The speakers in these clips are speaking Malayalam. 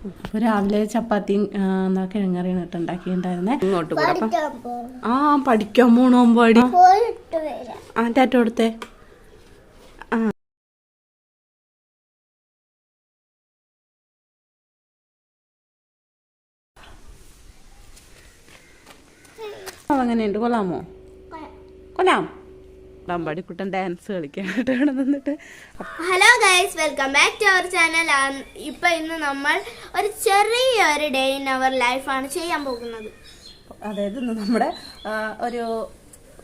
അപ്പോൾ രാവിലെ ചപ്പാത്തിയും എന്താ കിഴങ്ങറിയാണ് കേട്ടോ ഉണ്ടാക്കിയിട്ടുണ്ടായിരുന്നേ. ഇങ്ങോട്ട് കൂടെ ആ പഠിക്കാൻ പോണോ പാടി ആ ടാറ്റ കൊടുത്തേ. ആ. അങ്ങനെയുണ്ട് കൊള്ളാമോ? കൊല്ലാം അമ്പാടിക്കുട്ടൻ ഡാൻസ് കളിക്കാനായിട്ട് ഇവിടെ നിന്നിട്ട്. Hello guys welcome back to our channel ഇപ്പൊ ഇന്ന് നമ്മൾ ഒരു ചെറിയൊരു ഡേ ഇൻ അവർ ലൈഫാണ് ചെയ്യാൻ പോകുന്നത്. അതായത് ഇന്ന് നമ്മുടെ ഒരു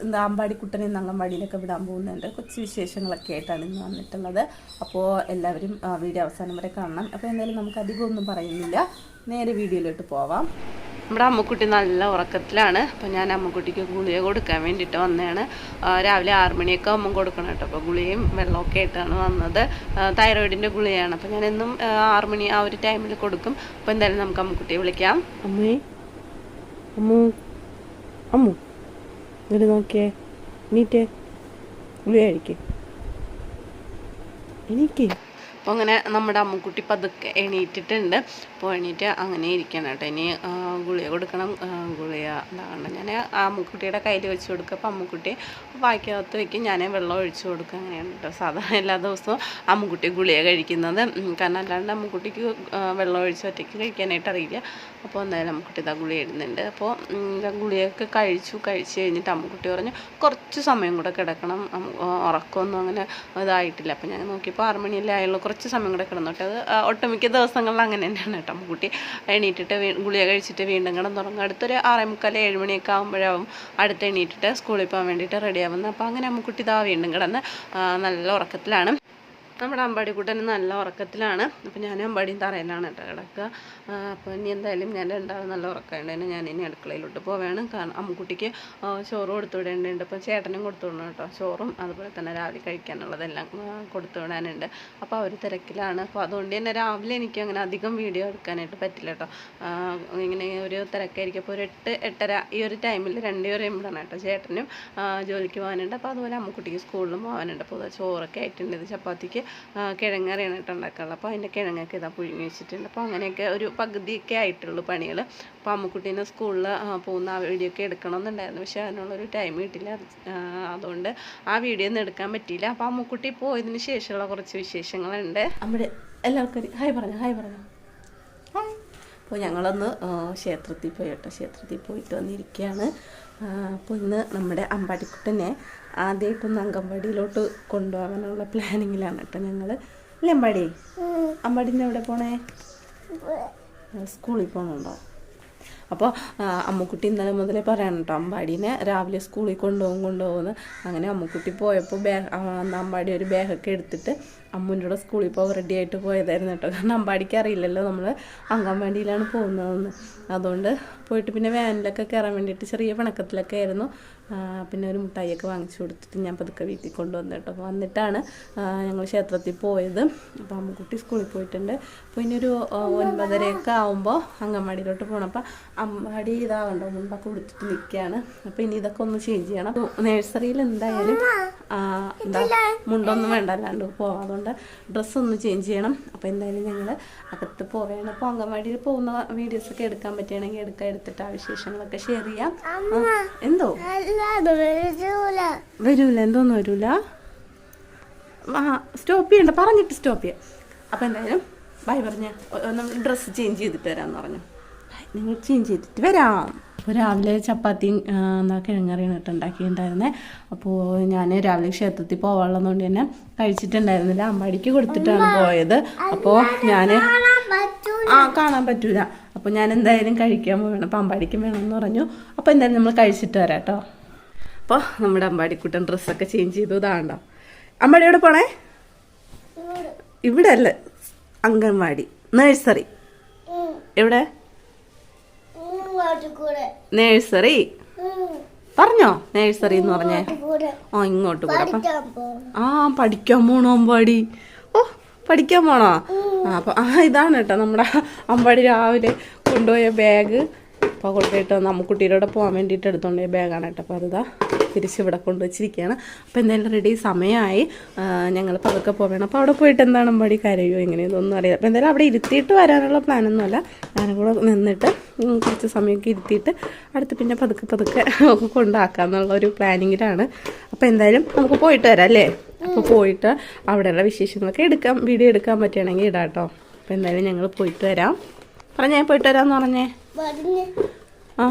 എന്താ അമ്പാടിക്കുട്ടനെ ഇന്ന് അംഗൻവാടിയിലൊക്കെ വിടാൻ പോകുന്നുണ്ട്. കൊച്ചു വിശേഷങ്ങളൊക്കെ ആയിട്ടാണ് ഇന്ന് വന്നിട്ടുള്ളത്. അപ്പോൾ എല്ലാവരും വീഡിയോ അവസാനം വരെ കാണണം. അപ്പോൾ എന്തായാലും നമുക്ക് അധികമൊന്നും പറയുന്നില്ല. നേരെ വീഡിയോയിലോട്ട് പോവാം. നമ്മുടെ അമ്മക്കുട്ടി നല്ല ഉറക്കത്തിലാണ്. അപ്പോൾ ഞാൻ അമ്മക്കുട്ടിക്ക് ഗുളിക കൊടുക്കാൻ വേണ്ടിയിട്ട് വന്നതാണ്. രാവിലെ ആറ് മണിയൊക്കെ അമ്മ കൊടുക്കണം കേട്ടോ. അപ്പോൾ ഗുളിയും വെള്ളമൊക്കെ ആയിട്ടാണ് വന്നത്. തൈറോയിഡിന്റെ ഗുളിയാണ് അപ്പോൾ ഞാൻ എന്നും ആറ് മണി ആ ഒരു ടൈമിൽ കൊടുക്കും. അപ്പോൾ എന്തായാലും നമുക്ക് അമ്മക്കുട്ടിയെ വിളിക്കാം. അമ്മേ അമ്മു അമ്മു എന്നിട്ട് നോക്കിയേ നീറ്റേ ഗുളിക കഴിക്കേ. എനിക്ക് അപ്പോൾ അങ്ങനെ നമ്മുടെ അമ്മുക്കുട്ടി പതുക്കെ എണീറ്റിട്ടുണ്ട്. അപ്പോൾ അങ്ങനെ ഇരിക്കണം കേട്ടോ. ഇനി ഗുളിക കൊടുക്കണം. ഗുളിക അതാണ് ഞാൻ അമ്മുക്കുട്ടിയുടെ കയ്യിൽ വെച്ച് കൊടുക്കുക. അപ്പോൾ അമ്മുക്കുട്ടി വായിക്കകത്ത് വെക്കും. ഞാൻ വെള്ളം ഒഴിച്ച് കൊടുക്കുക. അങ്ങനെയാണ് കേട്ടോ. സാധാരണ എല്ലാ ദിവസവും അമ്മുക്കുട്ടി ഗുളിക കഴിക്കുന്നത്. കാരണം അല്ലാണ്ട് അമ്മുക്കുട്ടിക്ക് വെള്ളം ഒഴിച്ച് ഒറ്റയ്ക്ക് കഴിക്കാനായിട്ട് അറിയില്ല. അപ്പോൾ എന്തായാലും അമ്മുക്കുട്ടി ഇതാ ഗുളിക ഇടുന്നുണ്ട്. അപ്പോൾ ഗുളിയൊക്കെ കഴിച്ചു. കഴിച്ച് കഴിഞ്ഞിട്ട് അമ്മുക്കുട്ടി പറഞ്ഞു കുറച്ച് സമയം കൂടെ കിടക്കണം. ഉറക്കമൊന്നും അങ്ങനെ ഇതായിട്ടില്ല. അപ്പോൾ ഞാൻ നോക്കിയപ്പോൾ ആറുമണിയല്ലേ ആയുള്ളൂ. കുറച്ച് സമയം കൂടെ കിടന്നോട്ടെ അത് ഒട്ടുമിക്ക ദിവസങ്ങളിൽ അങ്ങനെ തന്നെയാണ് കേട്ടോ അമ്മുക്കുട്ടി എണീറ്റിട്ട് ഗുളിക കഴിച്ചിട്ട് വീണ്ടും കിടന്നുറങ്ങും അടുത്തൊരു ആറേ മുക്കാൽ ഏഴ് മണിയൊക്കെ ആകുമ്പോഴാവും അടുത്ത് എണീറ്റിട്ട് സ്കൂളിൽ പോകാൻ വേണ്ടിയിട്ട് റെഡിയാവുന്നത് അപ്പോൾ അങ്ങനെ അമ്മുക്കുട്ടി ഇതാ വീണ്ടും കിടന്ന് നല്ല ഉറക്കത്തിലാണ്. നമ്മുടെ അമ്പാടി അമ്പാടിക്കുട്ടൻ നല്ല ഉറക്കത്തിലാണ്. അപ്പോൾ ഞാൻ അമ്പാടിയും തറയിലാണ് കേട്ടോ കിടക്കുക. അപ്പോൾ ഇനി എന്തായാലും ഞാൻ രണ്ടാളും നല്ല ഉറക്കമുണ്ട് ഞാൻ ഇനി അടുക്കളയിലോട്ട് പോവാണ്. കാരണം അമ്മുക്കുട്ടിക്ക് ചോറ് കൊടുത്തു വിടേണ്ടതുണ്ട്. അപ്പോൾ ചേട്ടനും കൊടുത്തു വിടണം കേട്ടോ ചോറും അതുപോലെ തന്നെ രാവിലെ കഴിക്കാനുള്ളതെല്ലാം കൊടുത്തു വിടാനുണ്ട്. അപ്പോൾ അവർ തിരക്കിലാണ്. അപ്പോൾ അതുകൊണ്ട് തന്നെ രാവിലെ എനിക്ക് അങ്ങനെ അധികം വീഡിയോ എടുക്കാനായിട്ട് പറ്റില്ല കേട്ടോ. ഇങ്ങനെ ഒരു തിരക്കായിരിക്കും. അപ്പോൾ ഒരു എട്ട് എട്ടര ഈ ഒരു ടൈമിൽ രണ്ട് പറയുമ്പോഴാണ് കേട്ടോ. ചേട്ടനും ജോലിക്ക് പോകാനുണ്ട്. അപ്പോൾ അതുപോലെ അമ്മുക്കുട്ടിക്ക് സ്കൂളിലും പോകാനുണ്ട്. അപ്പോൾ ചോറൊക്കെ ആയിട്ടുണ്ട്. ഇത് ചപ്പാത്തിക്ക്. കിഴങ്ങറിയാണ് കേട്ടോ ഉണ്ടാക്കാനുള്ളത് അപ്പോൾ അതിന്റെ കിഴങ്ങൊക്കെ ഇതാ പുഴുങ്ങി വെച്ചിട്ടുണ്ട്. അപ്പോൾ അങ്ങനെയൊക്കെ ഒരു പകുതിയൊക്കെ ആയിട്ടുള്ളൂ പണികൾ അപ്പോൾ അമ്മക്കുട്ടീനെ സ്കൂളിൽ പോകുന്ന ആ വീഡിയോ ഒക്കെ എടുക്കണമെന്നുണ്ടായിരുന്നു. പക്ഷേ അതിനുള്ളൊരു ടൈം കിട്ടില്ല അതുകൊണ്ട് ആ വീഡിയോ ഒന്നും എടുക്കാൻ പറ്റിയില്ല. അപ്പോൾ അമ്മക്കുട്ടി പോയതിന് ശേഷമുള്ള കുറച്ച് വിശേഷങ്ങളുണ്ട്. നമ്മുടെ എല്ലാവർക്കും ഹായ് പറഞ്ഞു ഹായ് പറഞ്ഞു. അപ്പോൾ ഞങ്ങളൊന്ന് ക്ഷേത്രത്തിൽ പോയി കേട്ടോ. ക്ഷേത്രത്തിൽ പോയിട്ട് വന്നിരിക്കുകയാണ്. അപ്പോൾ ഇന്ന് നമ്മുടെ അമ്പാടിക്കുട്ടനെ ആദ്യമായിട്ടൊന്ന് അങ്കൻവാടിയിലോട്ട് കൊണ്ടുപോകാനുള്ള പ്ലാനിങ്ങിലാണ് കേട്ടോ ഞങ്ങൾ അല്ലേ അമ്പാടി അമ്പാടിന്റെ എവിടെ പോണേ? സ്കൂളിൽ പോകണുണ്ടോ അപ്പോൾ അമ്മക്കുട്ടി ഇന്നലെ മുതലേ പറയണം കേട്ടോ അമ്പാടീനെ രാവിലെ സ്കൂളിൽ കൊണ്ടുപോകും കൊണ്ടുപോകുന്നു. അങ്ങനെ അമ്മക്കുട്ടി പോയപ്പോൾ ബാഗ് അമ്പാടി ഒരു ബാഗൊക്കെ എടുത്തിട്ട് അമ്മുന്റെ സ്കൂളിൽ പോകാൻ റെഡി ആയിട്ട് പോയതായിരുന്നു കേട്ടോ കാരണം അമ്പാടിക്ക് അറിയില്ലല്ലോ നമ്മൾ അങ്കൻവാടിയിലാണ് പോകുന്നതെന്ന്. അതുകൊണ്ട് പോയിട്ട് പിന്നെ വാനിലൊക്കെ കയറാൻ വേണ്ടിയിട്ട് ചെറിയ പിണക്കത്തിലൊക്കെ ആയിരുന്നു. പിന്നെ ഒരു മുട്ടായിയൊക്കെ വാങ്ങിച്ചു കൊടുത്തിട്ട് ഞാൻ പതുക്കെ വീട്ടിൽ കൊണ്ടുവന്നു കേട്ടോ. അപ്പോൾ വന്നിട്ടാണ് ഞങ്ങൾ ക്ഷേത്രത്തിൽ പോയത്. അപ്പോൾ അമ്മുക്കുട്ടി സ്കൂളിൽ പോയിട്ടുണ്ട്. അപ്പോൾ ഇനി ഒരു ഒൻപതരയൊക്കെ ആകുമ്പോൾ അങ്കൻവാടിയിലോട്ട് പോകണം അപ്പോൾ അമ്മാടി ഇതാവണ്ടോ? മുമ്പൊക്കെ കൊടുത്തിട്ട് നിൽക്കുകയാണ് അപ്പോൾ ഇനി ഇതൊക്കെ ഒന്ന് ചേഞ്ച് ചെയ്യണം. നഴ്സറിയിൽ എന്തായാലും എന്താ മുണ്ടൊന്നും വേണ്ട അല്ലാണ്ട് പോവാം. അതുകൊണ്ട് ഡ്രസ്സൊന്ന് ചേഞ്ച് ചെയ്യണം. അപ്പോൾ എന്തായാലും ഞങ്ങൾ അകത്ത് പോവുകയാണ് അപ്പോൾ അംഗൻവാടിയിൽ പോകുന്ന വീഡിയോസൊക്കെ എടുക്കാൻ പറ്റുകയാണെങ്കിൽ എടുക്കാൻ എടുത്തിട്ട് ആ വിശേഷങ്ങളൊക്കെ ഷെയർ ചെയ്യാം. എന്തോ? വരൂല. വരൂല എന്തോന്നും വരൂല? ആ സ്റ്റോപ്പ് ചെയ്യണ്ട പറഞ്ഞിട്ട് സ്റ്റോപ്പ് ചെയ്യാം. അപ്പോൾ എന്തായാലും ബൈ പറഞ്ഞ. ഡ്രസ്സ് ചേഞ്ച് ചെയ്തിട്ട് വരാമെന്ന് പറഞ്ഞു. നിങ്ങൾ ചേഞ്ച് ചെയ്തിട്ട് വരാം. അപ്പോൾ രാവിലെ ചപ്പാത്തിയും എന്താ കിഴങ്ങറിയാണ് കേട്ടോ ഉണ്ടാക്കിയിട്ടുണ്ടായിരുന്നേ. അപ്പോൾ ഞാൻ രാവിലെ ക്ഷേത്രത്തിൽ പോകാനുള്ളതുകൊണ്ട് തന്നെ കഴിച്ചിട്ടുണ്ടായിരുന്നില്ല. അമ്പാടിക്ക് കൊടുത്തിട്ടാണ് പോയത്. അപ്പോൾ ഞാൻ ആ കാണാൻ പറ്റൂല. അപ്പോൾ ഞാൻ എന്തായാലും കഴിക്കാൻ പോകണം അപ്പോൾ അമ്പാടിക്കും വേണമെന്ന് പറഞ്ഞു. അപ്പോൾ എന്തായാലും നമ്മൾ കഴിച്ചിട്ട് വരാം കേട്ടോ. അപ്പോൾ നമ്മുടെ അമ്പാടിക്കുട്ടൻ ഡ്രസ്സൊക്കെ ചേഞ്ച് ചെയ്തു. ഇതാണ്ടോ അമ്പാടി എവിടെ പോണേ? ഇവിടെ. അല്ല അംഗൻവാടി നഴ്സറി. എവിടെ? നഴ്സറി പറഞ്ഞോ നേഴ്സറി എന്ന് പറഞ്ഞേ? ആ ഇങ്ങോട്ട് കൂടെ ആ പഠിക്കാൻ പോണോ അമ്പാടി ഓ പഠിക്കാൻ പോണോ? ആ അപ്പം ആ ഇതാണ് കേട്ടോ നമ്മുടെ അമ്പാടി രാവിലെ കൊണ്ടുപോയ ബാഗ് അപ്പോൾ കൊടുത്തിട്ട് കുട്ടീരോടെ പോകാൻ വേണ്ടിയിട്ട് എടുത്തോണ്ട് ബാഗാണ് കേട്ടോ. അപ്പോൾ അതാ തിരിച്ച് ഇവിടെ കൊണ്ടുവച്ചിരിക്കുകയാണ് അപ്പോൾ എന്തായാലും റെഡി സമയമായി. ഞങ്ങൾ പതുക്കെ പോവേണം. അപ്പോൾ അവിടെ പോയിട്ട് എന്താണ് അമ്പാടി കരയോ എങ്ങനെയൊന്നും അറിയാം. അപ്പോൾ എന്തായാലും അവിടെ ഇരുത്തിയിട്ട് വരാനുള്ള പ്ലാനൊന്നുമല്ല ഞാനും കൂടെ നിന്നിട്ട് കുറച്ച് സമയമൊക്കെ ഇരുത്തിയിട്ട് അടുത്ത് പിന്നെ പതുക്കെ പതുക്കെ ഒക്കെ കൊണ്ടാക്കാന്നുള്ള ഒരു പ്ലാനിങ്ങിലാണ് അപ്പോൾ എന്തായാലും നമുക്ക് പോയിട്ട് വരാം അല്ലേ? അപ്പോൾ പോയിട്ട് അവിടെയുള്ള വിശേഷങ്ങളൊക്കെ എടുക്കാം. വീഡിയോ എടുക്കാൻ പറ്റുകയാണെങ്കിൽ ഇടാം കേട്ടോ. അപ്പോൾ എന്തായാലും ഞങ്ങൾ പോയിട്ട് വരാം. പറഞ്ഞേ പോയിട്ട് വരാമെന്ന് പറഞ്ഞ്. ആ.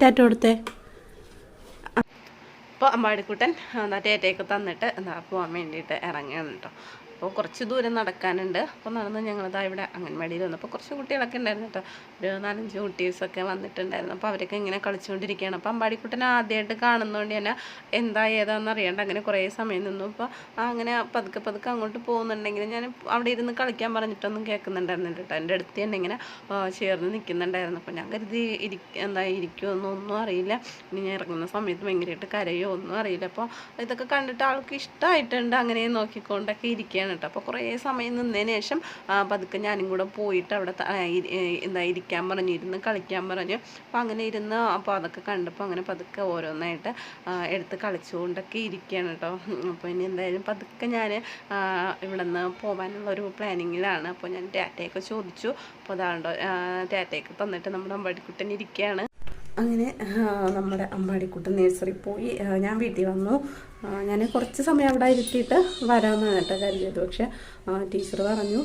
ടാറ്റ കൊടുത്തേ. അപ്പോൾ അമ്പാടിക്കുട്ടൻ എന്താ ടേറ്റയൊക്കെ തന്നിട്ട് എന്താ പോകാൻ വേണ്ടിയിട്ട് ഇറങ്ങുകയാണ് കേട്ടോ അപ്പോൾ കുറച്ച് ദൂരം നടക്കാനുണ്ട്. അപ്പോൾ നടന്ന് ഞങ്ങളിതാ ഇവിടെ അംഗൻവാടിയിൽ വന്നപ്പോൾ കുറച്ച് കുട്ടികളൊക്കെ ഉണ്ടായിരുന്നു കേട്ടോ. ഒരു നാലഞ്ച് കുട്ടീസൊക്കെ വന്നിട്ടുണ്ടായിരുന്നു. അപ്പോൾ അവരൊക്കെ ഇങ്ങനെ കളിച്ചുകൊണ്ടിരിക്കുകയാണ്. അപ്പോൾ അമ്പാടിക്കുട്ടനെ ആദ്യമായിട്ട് കാണുന്നതുകൊണ്ട് തന്നെ എന്താ ഏതാണെന്ന് അറിയാണ്ട് അങ്ങനെ കുറേ സമയം നിന്നു. അപ്പോൾ അങ്ങനെ പതുക്കെ പതുക്കെ അങ്ങോട്ട് പോകുന്നുണ്ടെങ്കിൽ ഞാൻ അവിടെ ഇരുന്ന് കളിക്കാൻ പറഞ്ഞിട്ടൊന്നും കേൾക്കുന്നുണ്ടായിരുന്നില്ല കേട്ടോ. എന്റെ അടുത്ത് തന്നെ ഇങ്ങനെ ചേർന്ന് നിൽക്കുന്നുണ്ടായിരുന്നു. അപ്പോൾ ഞാൻ കരുതി ഇരി എന്താ ഇരിക്കുമെന്നോ ഒന്നും അറിയില്ല. ഇനി ഞാൻ ഇറങ്ങുന്ന സമയത്ത് ഭയങ്കരമായിട്ട് കരയോ ഒന്നും അറിയില്ല. അപ്പോൾ ഇതൊക്കെ കണ്ടിട്ട് ആൾക്ക് ഇഷ്ടമായിട്ടുണ്ട്. അങ്ങനെ നോക്കിക്കൊണ്ടൊക്കെ ഇരിക്കുകയാണ്. കേട്ടോ. അപ്പോൾ കുറേ സമയം നിന്നതിന് ശേഷം പതുക്കെ ഞാനും കൂടെ പോയിട്ട് അവിടെ എന്താ ഇരിക്കാൻ പറഞ്ഞു ഇരുന്ന് കളിക്കാൻ പറഞ്ഞു. അപ്പോൾ അങ്ങനെ ഇരുന്ന് അപ്പോൾ അതൊക്കെ കണ്ടപ്പോൾ അങ്ങനെ പതുക്കെ ഓരോന്നായിട്ട് എടുത്ത് കളിച്ചുകൊണ്ടൊക്കെ ഇരിക്കുകയാണ് കേട്ടോ. അപ്പോൾ ഇനി എന്തായാലും പതുക്കെ ഞാൻ ഇവിടെ നിന്ന് പോകാനുള്ള ഒരു പ്ലാനിങ്ങിലാണ്. അപ്പോൾ ഞാൻ ടാറ്റയൊക്കെ ചോദിച്ചു. അപ്പോൾ അതാണ്ടോ ടാറ്റയൊക്കെ തന്നിട്ട് നമ്മുടെ അമ്പാടിക്കുട്ടൻ ഇരിക്കുകയാണ് അങ്ങനെ നമ്മുടെ അമ്പാടിക്കുട്ടൻ നേഴ്സറി പോയി. ഞാൻ വീട്ടിൽ വന്നു. ഞാൻ കുറച്ച് സമയം അവിടെ ഇരുത്തിയിട്ട് വരാമെന്നാണ് കേട്ടോ കരുതിയത്. പക്ഷേ ടീച്ചർ പറഞ്ഞു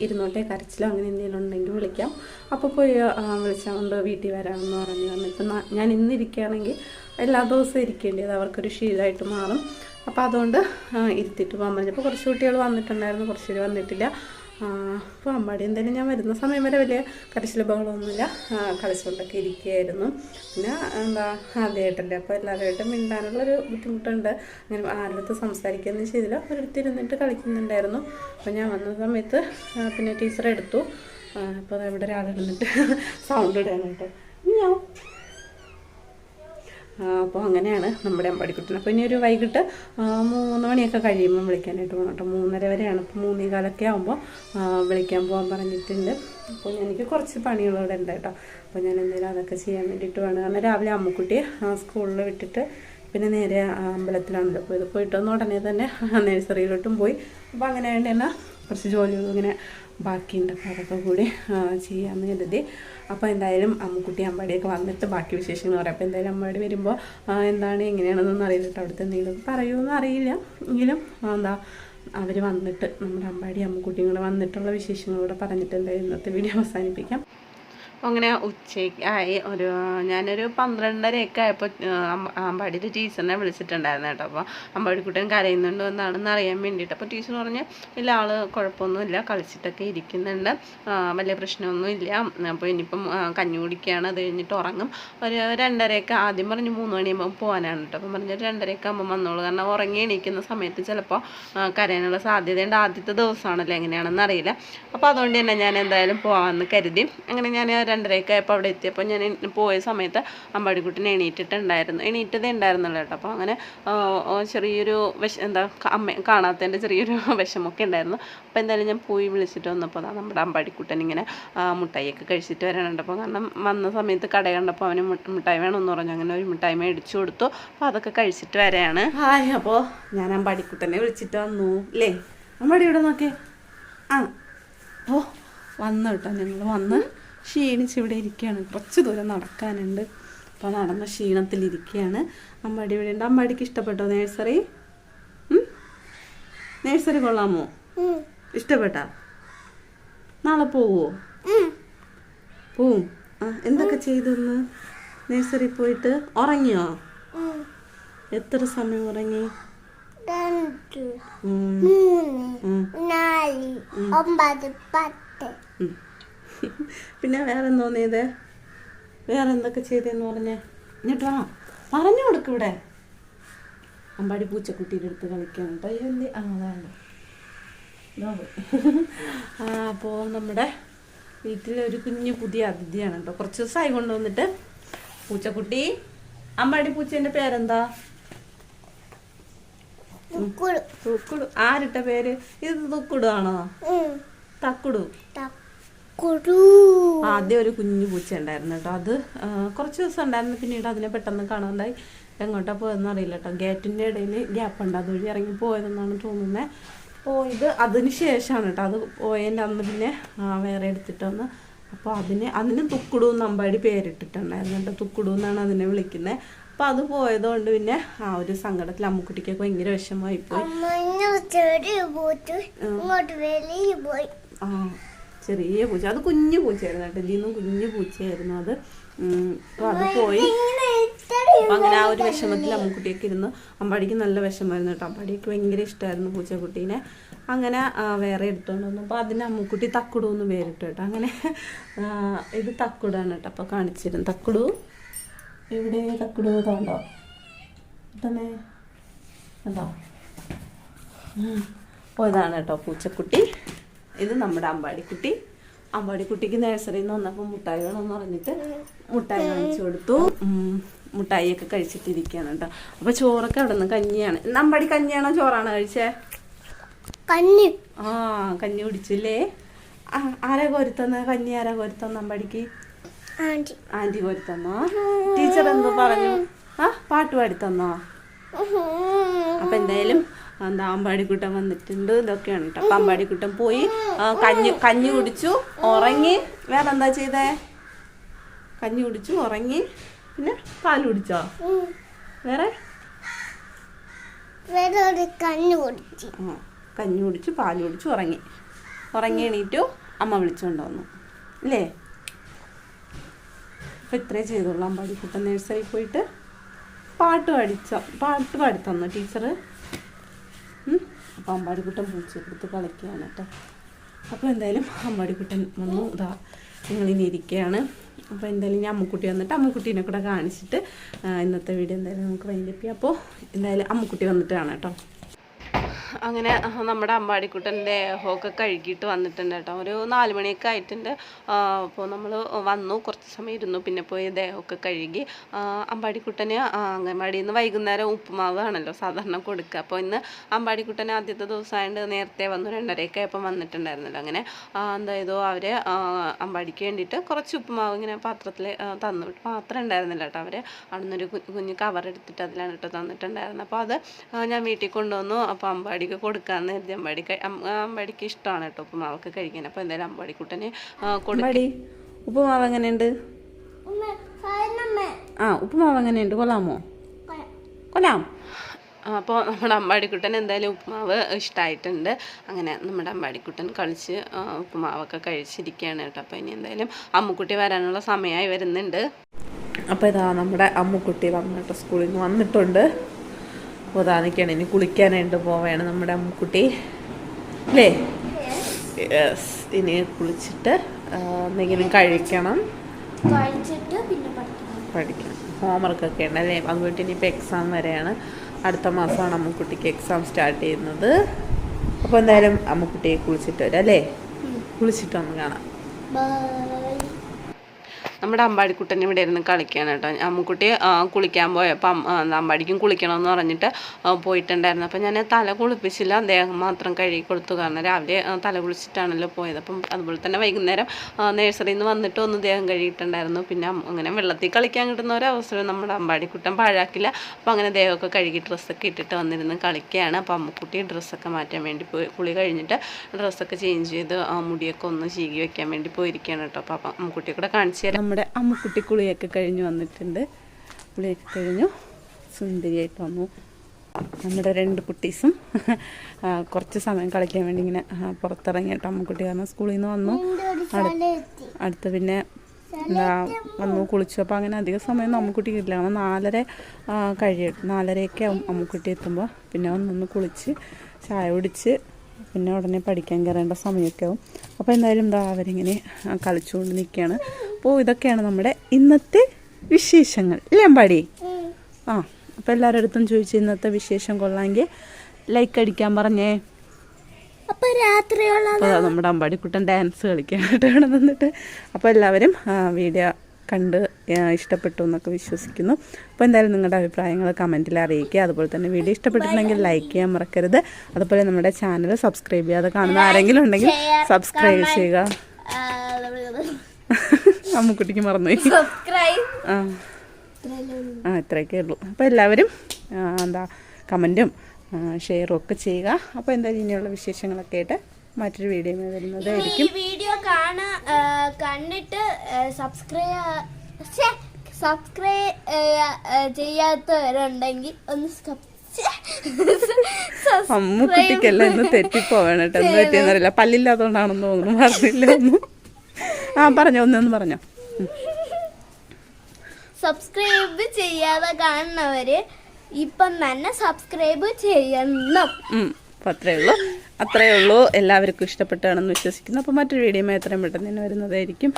ഇരുന്നോട്ടെ കരച്ചിലോ അങ്ങനെ എന്തെങ്കിലും ഉണ്ടെങ്കിൽ വിളിക്കാം. അപ്പോൾ പോയി വിളിച്ചുകൊണ്ട് വീട്ടിൽ വരാമെന്ന് പറഞ്ഞു. ന- ഞാൻ ഇന്നിരിക്കുകയാണെങ്കിൽ എല്ലാ ദിവസവും ഇരിക്കേണ്ടത് അവർക്കൊരു ശീലമായിട്ട് മാറും. അപ്പോൾ അതുകൊണ്ട് ഇരുത്തിയിട്ട് പോകാൻ പറഞ്ഞപ്പോൾ കുറച്ച് കുട്ടികൾ വന്നിട്ടുണ്ടായിരുന്നു. കുറച്ച് വന്നിട്ടില്ല. അപ്പോൾ അമ്മാടി എന്തായാലും ഞാൻ വരുന്ന സമയം വരെ വലിയ കരച്ചിൽ ബഹളമൊന്നുമില്ല ഇരിക്കുകയായിരുന്നു. പിന്നെ എന്താ ആദ്യമായിട്ടല്ലേ അപ്പോൾ എല്ലാവരുമായിട്ടും മിണ്ടാനുള്ളൊരു ബുദ്ധിമുട്ടുണ്ട്. അങ്ങനെ ആരുടെ സംസാരിക്കുകയൊന്നും ചെയ്തില്ല. ഒരിടത്ത് ഇരുന്നിട്ട് കളിക്കുന്നുണ്ടായിരുന്നു. അപ്പോൾ ഞാൻ വന്ന സമയത്ത് പിന്നെ ടീച്ചർ എടുത്തു. അപ്പോൾ ഇവിടെ ഒരാളിരുന്നിട്ട് സൗണ്ട് ഇടാനായിട്ട്. ഞാൻ അപ്പോൾ അങ്ങനെയാണ് നമ്മുടെ അമ്പാടിക്കുട്ടൻ അപ്പോൾ ഇനി ഒരു വൈകിട്ട് മൂന്ന് മണിയൊക്കെ കഴിയുമ്പോൾ വിളിക്കാനായിട്ട് പോകണം കേട്ടോ. മൂന്നര വരെയാണ്. അപ്പോൾ മൂന്നേ കാലൊക്കെ ആകുമ്പോൾ വിളിക്കാൻ പോകാൻ പറഞ്ഞിട്ടുണ്ട്. അപ്പോൾ എനിക്ക് കുറച്ച് പണികളോടെ ഉണ്ട് കേട്ടോ. അപ്പോൾ ഞാൻ എന്തെങ്കിലും അതൊക്കെ ചെയ്യാൻ വേണ്ടിയിട്ട് വേണം. കാരണം രാവിലെ അമ്മക്കുട്ടി സ്കൂളിൽ വിട്ടിട്ട് പിന്നെ നേരെ അമ്പലത്തിലാണല്ലോ. പോയത് പോയിട്ട് വന്ന് ഉടനെ തന്നെ നഴ്സറിയിലോട്ടും പോയി. അപ്പോൾ അങ്ങനെ വേണ്ടി തന്നെ കുറച്ച് ജോലികളും ഇങ്ങനെ ബാക്കിയുണ്ട്. അപ്പോൾ അതൊക്കെ കൂടി ചെയ്യാമെന്ന് കരുതി. അപ്പോൾ എന്തായാലും അമ്മക്കുട്ടി അമ്പാടിയൊക്കെ വന്നിട്ട് ബാക്കി വിശേഷങ്ങൾ പറയാം. അപ്പോൾ എന്തായാലും അമ്പാടി വരുമ്പോൾ എന്താണ് എങ്ങനെയാണെന്നൊന്നും അറിയില്ല കേട്ടോ അവിടുത്തെ എന്തെങ്കിലും പറയുമെന്ന് അറിയില്ല. എങ്കിലും എന്താ അവർ വന്നിട്ട് നമ്മുടെ അമ്പാടി അമ്മക്കുട്ടിയും കൂടെ വന്നിട്ടുള്ള വിശേഷങ്ങളൂടെ പറഞ്ഞിട്ട് എന്തായാലും ഇന്നത്തെ വീഡിയോ അവസാനിപ്പിക്കാം. അങ്ങനെ ഉച്ചയ്ക്ക് ആയി ഒരു ഞാനൊരു പന്ത്രണ്ടരയൊക്കെ ആയപ്പോൾ അമ്പാടിയുടെ ടീച്ചറിനെ വിളിച്ചിട്ടുണ്ടായിരുന്നു കേട്ടോ. അപ്പോൾ അമ്പാടിക്കുട്ടൻ കരയുന്നുണ്ടോ എന്താണെന്ന് അറിയാൻ വേണ്ടിയിട്ട്. അപ്പോൾ ടീച്ചർ പറഞ്ഞ് ഇല്ല ആൾ കുഴപ്പമൊന്നുമില്ല കളിച്ചിട്ടൊക്കെ ഇരിക്കുന്നുണ്ട്. വലിയ പ്രശ്നമൊന്നും ഇല്ല അപ്പോൾ ഇനിയിപ്പം കഞ്ഞി കുടിക്കുകയാണ്. അത് കഴിഞ്ഞിട്ട് ഉറങ്ങും. ഒരു രണ്ടരയൊക്കെ ആദ്യം പറഞ്ഞു മൂന്ന് മണിയാകുമ്പോൾ പോകാനാണ് കേട്ടോ. അപ്പം പറഞ്ഞൊരു രണ്ടരയൊക്കെ ആകുമ്പോൾ വന്നോളൂ. കാരണം ഉറങ്ങി എണീക്കുന്ന സമയത്ത് ചിലപ്പോൾ കരയാനുള്ള സാധ്യതയുണ്ട്. ആദ്യത്തെ ദിവസമാണല്ലോ എങ്ങനെയാണെന്ന് അറിയില്ല. അപ്പോൾ അതുകൊണ്ട് തന്നെ ഞാൻ എന്തായാലും പോകാമെന്ന് കരുതി. അങ്ങനെ ഞാൻ രണ്ടരയൊക്കെ ആയപ്പോൾ അവിടെ എത്തിയപ്പോൾ ഞാൻ പോയ സമയത്ത് അമ്പാടിക്കുട്ടിനെ എണീറ്റിട്ടുണ്ടായിരുന്നു. എണീറ്റതേ ഉണ്ടായിരുന്നല്ലോ കേട്ടോ. അപ്പോൾ അങ്ങനെ ചെറിയൊരു വിഷ എന്താ അമ്മ കാണാത്തതിന്റെ ചെറിയൊരു വിഷമൊക്കെ ഉണ്ടായിരുന്നു. അപ്പോൾ എന്തായാലും ഞാൻ പോയി വിളിച്ചിട്ട് വന്നപ്പോൾ അതാ നമ്മുടെ അമ്പാടിക്കുട്ടൻ ഇങ്ങനെ മുട്ടായിയൊക്കെ കഴിച്ചിട്ട് വരാനുണ്ട്. അപ്പോൾ കാരണം വന്ന സമയത്ത് കട കണ്ടപ്പോൾ അവന് മിഠായി വേണമെന്ന് പറഞ്ഞു. അങ്ങനെ ഒരു മിഠായി മേടിച്ചു കൊടുത്തു. അപ്പോൾ അതൊക്കെ കഴിച്ചിട്ട് വരെയാണ്. ഹായ് അപ്പോൾ ഞാൻ അമ്പാടിക്കുട്ടനെ വിളിച്ചിട്ട് വന്നു അല്ലേ അമ്പാടി ഇവിടെ നോക്കേ ആ ഓ വന്നു കേട്ടോ ഞങ്ങൾ വന്ന്. ക്ഷീണിച്ച് ഇവിടെ ഇരിക്കുകയാണ്. കുറച്ച് ദൂരം നടക്കാനുണ്ട്. അപ്പോൾ നടന്ന ക്ഷീണത്തിലിരിക്കുകയാണ് അമ്മടി ഇവിടെ ഉണ്ട്. അമ്മടിക്ക് ഇഷ്ടപ്പെട്ടോ നേഴ്സറി? നേഴ്സറി കൊള്ളാമോ? ഇഷ്ടപ്പെട്ടാ? നാളെ പോവോ? പോവും. ആ എന്തൊക്കെ ചെയ്തു ഇന്ന്? നേഴ്സറി പോയിട്ട് ഉറങ്ങിയോ? എത്ര സമയം ഉറങ്ങി? ഒമ്പത് പത്ത്. പിന്നെ വേറെ തോന്നിയത് വേറെ എന്തൊക്കെ ചെയ്തെന്ന് പറഞ്ഞേ? എന്നിട്ട് വാ. പറഞ്ഞു കൊടുക്കും ഇവിടെ. അമ്പാടി പൂച്ചക്കുട്ടിയുടെ അടുത്ത് കളിക്കാൻ കേട്ടോ. എന്ത് ആ അതാണ്. ആ അപ്പോൾ നമ്മുടെ വീട്ടിലൊരു കുഞ്ഞു പുതിയ അതിഥിയാണ് കേട്ടോ. കുറച്ച് ദിവസമായി കൊണ്ടുവന്നിട്ട്. പൂച്ചക്കുട്ടി അമ്പാടി പൂച്ചേന്റെ പേരെന്താ? തുക്കുടു. ആരിട്ട പേര്? ഇത് തുക്കുടു ആണോ തക്കുടു. തക്കുടു ആദ്യം ഒരു കുഞ്ഞു പൂച്ച ഉണ്ടായിരുന്നു കേട്ടോ. അത് കുറച്ച് ദിവസം ഉണ്ടായിരുന്നു. പിന്നീട് അതിനെ പെട്ടെന്ന് കാണാണ്ടായി എങ്ങോട്ടാ പോയതെന്ന് അറിയില്ല കേട്ടോ. ഗേറ്റിന്റെ ഇടയിൽ ഗ്യാപ്പ് ഉണ്ട്. അതുവഴി ഇറങ്ങി പോയതെന്നാണ് തോന്നുന്നത് പോയത് അതിന് ശേഷമാണ് കേട്ടോ. അത് പോയതിന്റെ അന്ന് പിന്നെ വേറെ എടുത്തിട്ട് വന്ന്. അപ്പോൾ അതിന് അതിന് തുക്കുടു നമ്പാടി പേരിട്ടിട്ടുണ്ടായിരുന്നു കേട്ടോ. തുക്കുടു എന്നാണ് അതിനെ വിളിക്കുന്നത് അപ്പോൾ അത് പോയതുകൊണ്ട് പിന്നെ ആ ഒരു സങ്കടത്തിൽ അമ്മുക്കുട്ടിക്കൊക്കെ ഭയങ്കര വിഷമമായി പോയി. ആ. ചെറിയ പൂച്ച. അത് കുഞ്ഞു പൂച്ചയായിരുന്നു കേട്ടോ. ഇതിന്നും കുഞ്ഞു പൂച്ചയായിരുന്നു അത്. അപ്പോൾ അപ്പൊ അത് പോയി. അപ്പൊ അങ്ങനെ ആ ഒരു വിഷമത്തിൽ അമ്മക്കുട്ടിയൊക്കെ ഇരുന്ന്. അമ്പാടിക്ക് നല്ല വിഷമമായിരുന്നു കേട്ടോ. അമ്പാടിക്ക് ഭയങ്കര ഇഷ്ടമായിരുന്നു പൂച്ചക്കുട്ടീനെ. അങ്ങനെ വേറെ എടുത്തോണ്ട് വന്നു. അപ്പോൾ അതിന് അമ്മുക്കുട്ടി തക്കുടു എന്ന് പേരിട്ടു കേട്ടോ. അങ്ങനെ ഇത് തക്കുടാണ് കേട്ടോ. അപ്പോൾ കാണിച്ചിരുന്നു. തക്കുടു? ഇവിടെ തക്കുടു ഇതാണ്ടോ? തന്നെ കണ്ടോ പോയതാണ് കേട്ടോ പൂച്ചക്കുട്ടി. ഇത് നമ്മുടെ അമ്പാടിക്കുട്ടി. അമ്പാടിക്കുട്ടിക്ക് നഴ്സറിയിൽ നിന്ന് വന്നപ്പോൾ മുട്ടായി വേണമെന്ന് പറഞ്ഞിട്ട് മുട്ടായി വാങ്ങിച്ചു കൊടുത്തു. മുട്ടായിയൊക്കെ കഴിച്ചിട്ടിരിക്കുകയാണ് കേട്ടോ അപ്പോൾ ചോറൊക്കെ അവിടെ നിന്ന് കഞ്ഞിയാണ്. നമ്മടി അമ്പാടി കഞ്ഞിയാണോ ചോറാണോ കഴിച്ചേ? കഞ്ഞി. ആ കഞ്ഞി കുടിച്ചില്ലേ? ആരാ കോരിത്തന്ന? കഞ്ഞി ആരാ കോരിത്തന്ന അമ്പാടിക്ക്? ആന്റി. കോരുത്തന്നോ? ടീച്ചർ എന്തോ പറഞ്ഞു. ആ പാട്ട് പാടിത്തന്നോ? അപ്പൊ എന്തായാലും എന്താ അമ്പാടിക്കുട്ടൻ വന്നിട്ടുണ്ട്. ഇതൊക്കെയാണ് കേട്ടോ അപ്പൊ അമ്പാടിക്കുട്ടൻ പോയി കഞ്ഞി കഞ്ഞി കുടിച്ചു ഉറങ്ങി. വേറെ എന്താ ചെയ്തേ? കഞ്ഞി കുടിച്ചു ഉറങ്ങി. പിന്നെ പാൽ കുടിച്ചോ? വേറെ? കണ്ണു കുടിച്ചു. കഞ്ഞി കുടിച്ചു പാൽ കുടിച്ചു ഉറങ്ങി. ഉറങ്ങി എണീറ്റു അമ്മ വിളിച്ചുകൊണ്ട് വന്നു. അല്ലേ അപ്പൊ ഇത്രേ ചെയ്തോളൂ അമ്പാടിക്കുട്ടൻ നഴ്സറി പോയിട്ട് പാട്ട് പാടിച്ച പാട്ട് പാടി തന്നു ടീച്ചർ അപ്പോൾ അമ്പാടിക്കുട്ടൻ പൂച്ചയെടുത്ത് കളിക്കുകയാണ് കേട്ടോ. അപ്പോൾ എന്തായാലും അമ്പാടിക്കുട്ടൻ വന്നു. ഇതാ നിങ്ങളിനി ഇരിക്കുകയാണ്. അപ്പോൾ എന്തായാലും ഞാൻ അമ്മുക്കുട്ടി വന്നിട്ട് അമ്മുക്കുട്ടീനെ കൂടെ കാണിച്ചിട്ട് ഇന്നത്തെ വീഡിയോ എന്തായാലും നമുക്ക് വൈകിപ്പിക്കാം അപ്പോൾ എന്തായാലും അമ്മുക്കുട്ടി കാണാം കേട്ടോ. അങ്ങനെ നമ്മുടെ അമ്പാടിക്കുട്ടന്റെ ദേഹമൊക്കെ കഴുകിയിട്ട് വന്നിട്ടുണ്ട് കേട്ടോ. ഒരു നാല് മണിയൊക്കെ ആയിട്ടുണ്ട്. അപ്പോൾ നമ്മൾ വന്നു കുറച്ച് സമയം ഇരുന്നു പിന്നെ പോയി ദേഹമൊക്കെ കഴുകി. അമ്പാടിക്കുട്ടന് അംഗൻവാടിയിൽ നിന്ന് വൈകുന്നേരം ഉപ്പുമാവ് ആണല്ലോ സാധാരണ കൊടുക്കുക. അപ്പോൾ ഇന്ന് അമ്പാടിക്കുട്ടന് ആദ്യത്തെ ദിവസമായിട്ട് നേരത്തെ വന്നു രണ്ടരയൊക്കെ ആയപ്പോൾ വന്നിട്ടുണ്ടായിരുന്നല്ലോ അങ്ങനെ. എന്തായതോ അവർ അമ്പാടിക്ക് വേണ്ടിയിട്ട് കുറച്ച് ഉപ്പുമാവ് ഇങ്ങനെ പാത്രത്തിൽ തന്നു. പാത്രം ഉണ്ടായിരുന്നില്ല കേട്ടോ അവർ അവിടെ ഒരു കുഞ്ഞ് കവർ എടുത്തിട്ട് അതിലാണ് കേട്ടോ തന്നിട്ടുണ്ടായിരുന്നത്. അപ്പോൾ അത് ഞാൻ വീട്ടിൽ കൊണ്ടുവന്നു. അപ്പോൾ അമ്പാടിക്ക് കൊടുക്കാമെന്ന് കരുതി അമ്പാടി അമ്പാടിക്ക് ഇഷ്ടമാണ് കേട്ടോ ഉപ്പുമാവൊക്കെ കഴിക്കാൻ. അപ്പോൾ എന്തായാലും അമ്പാടിക്കുട്ടന് കൊടുക്കും. ഉപ്പുമാവ് എങ്ങനെയുണ്ട്? ആ ഉപ്പുമാവ് എങ്ങനെയുണ്ട്? കൊള്ളാമോ? കൊല്ലാം അപ്പോൾ നമ്മുടെ അമ്പാടിക്കുട്ടൻ എന്തായാലും ഉപ്പുമാവ് ഇഷ്ടമായിട്ടുണ്ട് അങ്ങനെ നമ്മുടെ അമ്പാടിക്കുട്ടൻ കളിച്ച് ഉപ്പുമാവൊക്കെ കഴിച്ചിരിക്കുകയാണ് കേട്ടോ. അപ്പോൾ ഇനി എന്തായാലും അമ്മുക്കുട്ടി വരാനുള്ള സമയമായി വരുന്നുണ്ട്. അപ്പോൾ ഇതാ നമ്മുടെ അമ്മുക്കുട്ടി വന്നിട്ട് സ്കൂളിൽ നിന്ന് വന്നിട്ടുണ്ട്. അപ്പോൾ ഇനി കുളിക്കാനായിട്ട് പോവുകയാണ് നമ്മുടെ അമ്മുക്കുട്ടി. അല്ലേ? യെസ് ഇനി കുളിച്ചിട്ട് എന്തെങ്കിലും കഴിക്കണം. പഠിക്കണം. ഹോംവർക്ക് ഒക്കെ ഉണ്ട് അല്ലേ? അതുകൊണ്ട് ഇനിയിപ്പോൾ എക്സാം വരെയാണ്. അടുത്ത മാസമാണ് അമ്മുക്കുട്ടിക്ക് എക്സാം സ്റ്റാർട്ട് ചെയ്യുന്നത്. അപ്പോൾ എന്തായാലും അമ്മുക്കുട്ടിയെ കുളിച്ചിട്ട് വരാം അല്ലേ? കുളിച്ചിട്ട് ഒന്ന് കാണാം. നമ്മുടെ അമ്പാടിക്കുട്ടൻ ഇവിടെ ഇരുന്ന് കളിക്കുകയാണ് കേട്ടോ. അമ്മുക്കുട്ടി കുളിക്കാൻ പോയപ്പോൾ അമ്പാടിക്കും കുളിക്കണമെന്ന് പറഞ്ഞിട്ട് പോയിട്ടുണ്ടായിരുന്നു. അപ്പം ഞാൻ തല കുളിപ്പിച്ചില്ല ദേഹം മാത്രം കഴുകി കൊടുത്തു. കാരണം രാവിലെ തല കുളിച്ചിട്ടാണല്ലോ പോയത്. അപ്പം അതുപോലെ തന്നെ വൈകുന്നേരം നേഴ്സറിയിൽ നിന്ന് വന്നിട്ട് ഒന്ന് ദേഹം കഴുകിയിട്ടുണ്ടായിരുന്നു. പിന്നെ അങ്ങനെ വെള്ളത്തിൽ കളിക്കാൻ കിട്ടുന്ന ഒരു അവസരം നമ്മുടെ അമ്പാടിക്കുട്ടൻ പാഴാക്കില്ല. അപ്പോൾ അങ്ങനെ ദേഹമൊക്കെ കഴുകി ഡ്രസ്സൊക്കെ ഇട്ടിട്ട് വന്നിരുന്ന് കളിക്കുകയാണ്. അപ്പോൾ അമ്മക്കുട്ടി ഡ്രസ്സൊക്കെ മാറ്റാൻ വേണ്ടി പോയി കുളി കഴിഞ്ഞിട്ട് ഡ്രസ്സൊക്കെ ചേഞ്ച് ചെയ്ത് മുടിയൊക്കെ ഒന്ന് ചീകി വെക്കാൻ വേണ്ടി പോയിരിക്കുകയാണ് കേട്ടോ. അപ്പോൾ അപ്പം അമ്മുക്കുട്ടിയെ കൂടെ കാണിച്ചു തരാം. നമ്മുടെ അമ്മക്കുട്ടി കുളിയൊക്കെ കഴിഞ്ഞ് വന്നിട്ടുണ്ട്. കുളിയൊക്കെ കഴിഞ്ഞു. സുന്ദരിയായിട്ട് വന്നു നമ്മുടെ രണ്ട് കുട്ടീസും കുറച്ച് സമയം കളിക്കാൻ വേണ്ടി ഇങ്ങനെ പുറത്തിറങ്ങിയിട്ട് പുറത്തിറങ്ങി കേട്ടോ. അമ്മുക്കുട്ടി കാരണം സ്കൂളിൽ നിന്ന് വന്നു. അടുത്ത് പിന്നെ എന്താ വന്നു കുളിച്ചു. അപ്പോൾ അങ്ങനെ അധികം സമയം അമ്മക്കുട്ടി കിട്ടില്ല കാരണം നാലര കഴിയും നാലരയൊക്കെ ആവും അമ്മക്കുട്ടി എത്തുമ്പോൾ പിന്നെ വന്നൊന്ന് കുളിച്ച് ചായ കുടിച്ച് പിന്നെ ഉടനെ പഠിക്കാൻ കയറേണ്ട സമയമൊക്കെ ആവും. അപ്പോൾ എന്തായാലും എന്താ അവരിങ്ങനെ കളിച്ചുകൊണ്ട് നിൽക്കുകയാണ് അപ്പോൾ ഇതൊക്കെയാണ് നമ്മുടെ ഇന്നത്തെ വിശേഷങ്ങൾ. ഇല്ലേ അമ്പാടി? ആ അപ്പോൾ എല്ലാവരുടെ അടുത്തും ചോദിച്ചു ഇന്നത്തെ വിശേഷം കൊള്ളാമെങ്കിൽ ലൈക്ക് അടിക്കാൻ പറഞ്ഞേ. അപ്പൊ രാത്രിയുള്ള അപ്പോൾ നമ്മുടെ അമ്പാടിക്കുട്ടൻ ഡാൻസ് കളിക്കാനായിട്ട് ഇവിടെ നിന്നിട്ട്. അപ്പോൾ എല്ലാവരും വീഡിയോ കണ്ട് ഇഷ്ടപ്പെട്ടു എന്നൊക്കെ വിശ്വസിക്കുന്നു. അപ്പോൾ എന്തായാലും നിങ്ങളുടെ അഭിപ്രായങ്ങൾ കമന്റിൽ അറിയിക്കുക. അതുപോലെ തന്നെ വീഡിയോ ഇഷ്ടപ്പെട്ടിട്ടുണ്ടെങ്കിൽ ലൈക്ക് ചെയ്യാൻ മറക്കരുത്. അതുപോലെ നമ്മുടെ ചാനൽ സബ്സ്ക്രൈബ് ചെയ്യാതെ കാണുന്ന ആരെങ്കിലും ഉണ്ടെങ്കിൽ സബ്സ്ക്രൈബ് ചെയ്യുക. അമ്മുക്കുട്ടിക്ക് മറന്നുപോയി. ആ. ആ ഇത്രയൊക്കെ ഉള്ളൂ. അപ്പോൾ എല്ലാവരും എന്താ കമന്റും ഷെയറും ഒക്കെ ചെയ്യുക. അപ്പോൾ എന്തായാലും ഇനിയുള്ള വിശേഷങ്ങളൊക്കെ ആയിട്ട് മറ്റൊരു വീഡിയോ വരുന്നതായിരിക്കും. വീഡിയോ കാണാ കണ്ടിട്ട് സബ്സ്ക്രൈബ് സബ്സ്ക്രൈബ് ചെയ്യാത്തവരുണ്ടെങ്കിൽ ഒന്ന് അമ്മുക്കുട്ടിക്കെല്ലാം ഇന്ന് തെറ്റിപ്പോവാണ് കേട്ടോ. എന്ന് പറ്റിയെന്നറിയില്ല. പല്ലില്ലാത്തോണ്ടാണെന്ന് തോന്നുന്നു. പറഞ്ഞില്ല ഒന്നും ആ പറഞ്ഞോ ഒന്നൊന്ന് പറഞ്ഞോ. സബ്സ്ക്രൈബ് ചെയ്യാതെ കാണുന്നവര് ഇപ്പം തന്നെ സബ്സ്ക്രൈബ് ചെയ്യണം. അപ്പോൾ അത്രയേ ഉള്ളൂ. അത്രയേ ഉള്ളൂ. എല്ലാവർക്കും ഇഷ്ടപ്പെട്ടാണെന്ന് വിശ്വസിക്കുന്നു. അപ്പോൾ മറ്റൊരു വീഡിയോ എത്രയും പെട്ടെന്ന് തന്നെ വരുന്നതായിരിക്കും.